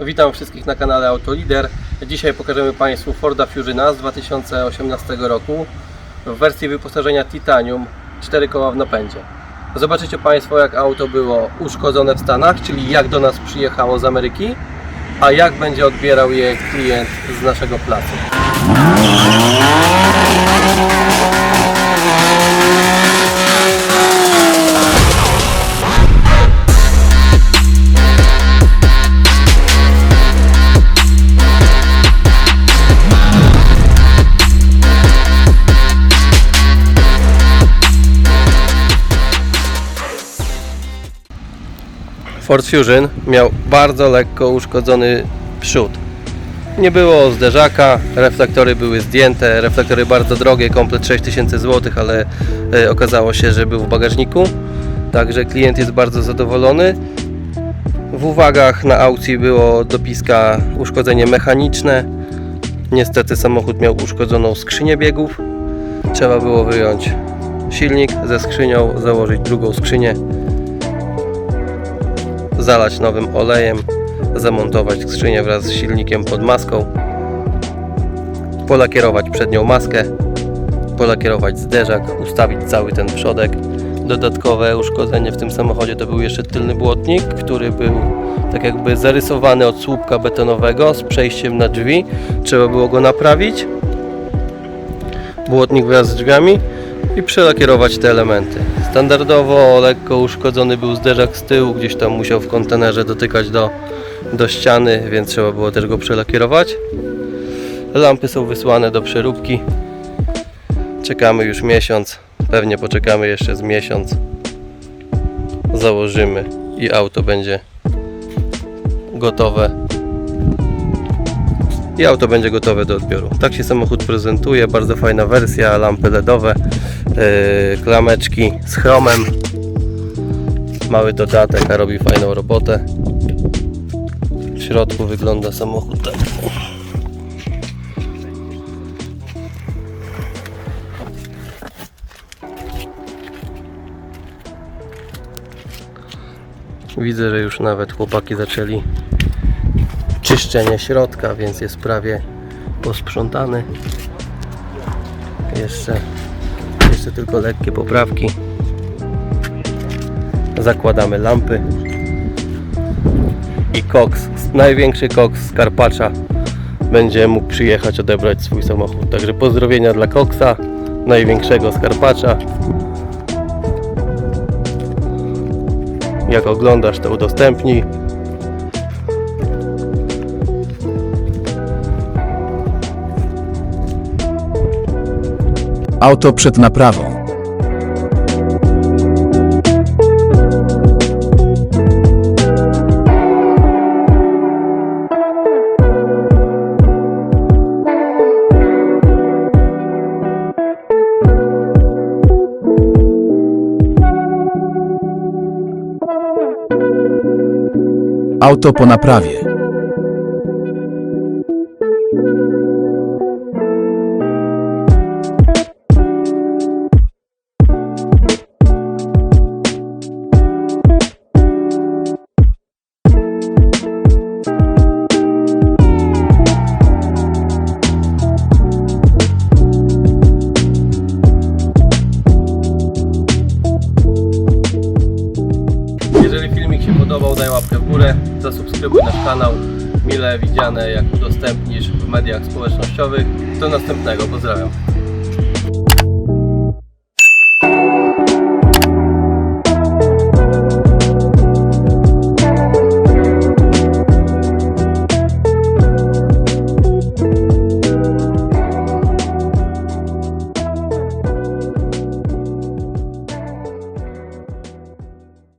Witam wszystkich na kanale Autolider. Dzisiaj pokażemy Państwu Forda Fusiona z 2018 roku w wersji wyposażenia Titanium 4 koła w napędzie. Zobaczycie Państwo jak auto było uszkodzone w Stanach, czyli jak do nas przyjechało z Ameryki, a jak będzie odbierał je klient z naszego placu. Ford Fusion miał bardzo lekko uszkodzony przód. Nie było zderzaka, reflektory były zdjęte, reflektory bardzo drogie, komplet 6000 zł, ale e, okazało się, że był w bagażniku. Także klient jest bardzo zadowolony. W uwagach na aukcji było dopiska uszkodzenie mechaniczne. Niestety samochód miał uszkodzoną skrzynię biegów. Trzeba było wyjąć silnik ze skrzynią, założyć drugą skrzynię zalać nowym olejem, zamontować skrzynię wraz z silnikiem pod maską, polakierować przednią maskę, polakierować zderzak, ustawić cały ten przodek. Dodatkowe uszkodzenie w tym samochodzie to był jeszcze tylny błotnik, który był tak jakby zarysowany od słupka betonowego z przejściem na drzwi. Trzeba było go naprawić. Błotnik wraz z drzwiami i przelakierować te elementy. Standardowo lekko uszkodzony był zderzak z tyłu, gdzieś tam musiał w kontenerze dotykać do, do ściany, więc trzeba było też go przelakierować. Lampy są wysłane do przeróbki. Czekamy już miesiąc, pewnie poczekamy jeszcze z miesiąc. Założymy i auto będzie gotowe i auto będzie gotowe do odbioru. Tak się samochód prezentuje, bardzo fajna wersja, lampy LEDowe, klameczki z chromem. Mały dodatek, a robi fajną robotę. W środku wygląda samochód tak. Widzę, że już nawet chłopaki zaczęli czyszczenie środka, więc jest prawie posprzątany. Jeszcze, jeszcze tylko lekkie poprawki. Zakładamy lampy. I Cox, największy Cox z Karpacza będzie mógł przyjechać odebrać swój samochód. Także pozdrowienia dla Coxa, największego z Karpacza. Jak oglądasz, to udostępnij. Auto przed naprawą. Auto po naprawie. Się podobał, daj łapkę w górę, zasubskrybuj nasz kanał. Mile widziane, jak udostępnisz w mediach społecznościowych. Do następnego, pozdrawiam.